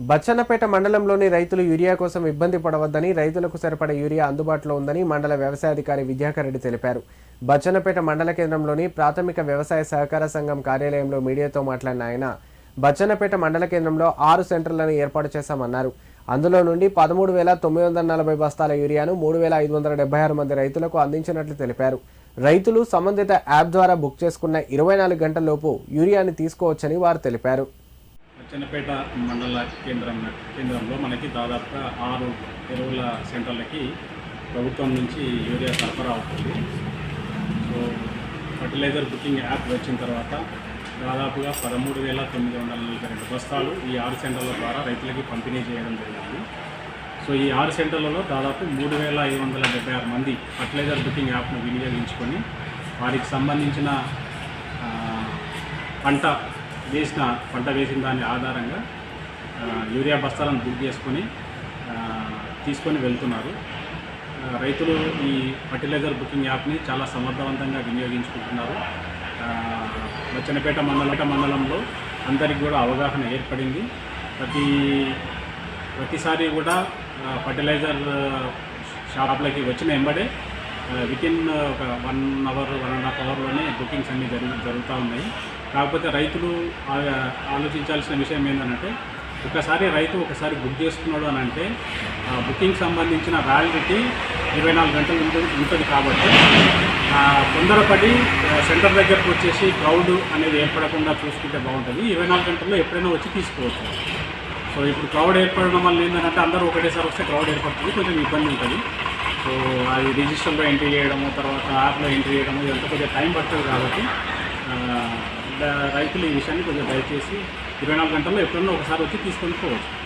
బచ్చన్నపేట మండలంలోని రైతులు యూరియా కోసం ఇబ్బంది పడవద్దని రైతులకు సరిపడే యూరియా అందుబాటులో ఉందని మండల వ్యవసాయాధికారి విద్యాకర్ రెడ్డి తెలిపారు. బచ్చన్నపేట మండల కేంద్రంలోని ప్రాథమిక వ్యవసాయ సహకార సంఘం కార్యాలయంలో మీడియాతో మాట్లాడిన ఆయన బచ్చన్నపేట మండల కేంద్రంలో ఆరు సెంటర్లను ఏర్పాటు చేశామన్నారు. అందులో నుండి పదమూడు వేల తొమ్మిది వందల నలభై బస్తాల యూరియాను మూడు వేల ఐదు వందల డెబ్బై ఆరు మంది రైతులకు అందించినట్లు తెలిపారు. రైతులు సంబంధిత యాప్ ద్వారా బుక్ చేసుకున్న ఇరవై నాలుగు గంటల్లోపు యూరియాని తీసుకోవచ్చని వారు తెలిపారు. చిన్నపేట మండల కేంద్రం కేంద్రంలో మనకి దాదాపుగా ఆరు ఎరువుల సెంటర్లకి ప్రభుత్వం నుంచి యూరియా సరఫరా అవుతుంది. సో ఫర్టిలైజర్ బుకింగ్ యాప్ వచ్చిన తర్వాత దాదాపుగా పదమూడు వేల తొమ్మిది వందల నలభై రెండు బస్తాలు ఈ ఆరు సెంటర్ల ద్వారా రైతులకి పంపిణీ చేయడం జరిగింది. సో ఈ ఆరు సెంటర్లలో దాదాపు మూడు వేల ఐదు వందల డెబ్బై ఆరు మంది ఫర్టిలైజర్ బుకింగ్ యాప్ను వినియోగించుకొని వారికి సంబంధించిన పంట వేసిన పంట వేసిన దాని ఆధారంగా యూరియా బస్తాలను బుక్ చేసుకొని తీసుకొని వెళ్తున్నారు. రైతులు ఈ ఫర్టిలైజర్ బుకింగ్ యాప్ని చాలా సమర్థవంతంగా వినియోగించుకుంటున్నారు. ఆ, లచ్చనపేట మండలట మండలంలో అందరికి కూడా అవగాహన ఏర్పడింది. ప్రతి ప్రతిసారి కూడా ఫర్టిలైజర్ షాప్లకి వచ్చిన ఎంబడే విత్ ఇన్ ఒక one hour one and half అవర్లోనే bookings అన్నీ జరుగు జరుగుతూ ఉన్నాయి. కాకపోతే రైతులు ఆలోచించాల్సిన విషయం ఏంటంటే ఒకసారి రైతు ఒకసారి బుక్ చేసుకున్నాడు అని అంటే ఆ బుకింగ్ సంబంధించిన వ్యాలిడిటీ ఇరవై నాలుగు గంటలు ఉంటుంది ఉంటుంది కాబట్టి తొందరపడి సెంటర్ దగ్గరకు వచ్చేసి క్రౌడ్ అనేది ఏర్పడకుండా చూసుకుంటే బాగుంటుంది. ఇరవై నాలుగు గంటల్లో ఎప్పుడైనా వచ్చి తీసుకోవచ్చు. సో ఇప్పుడు క్రౌడ్ ఏర్పడడం వల్ల ఏంటంటే అందరూ ఒకటేసారి వస్తే క్రౌడ్ ఏర్పడుతుంది కొంచెం ఇబ్బంది ఉంటుంది. సో అది రిజిస్టర్లో ఎంట్రీ చేయడము తర్వాత యాప్లో ఎంట్రీ చేయడము ఇదంతా కొంచెం టైం పడుతుంది కాబట్టి రైతులు ఈ విషయాన్ని కొంచెం దయచేసి ఇరవై నాలుగు గంటల్లో ఎప్పుడన్నా ఒకసారి వచ్చి తీసుకొని పోవచ్చు.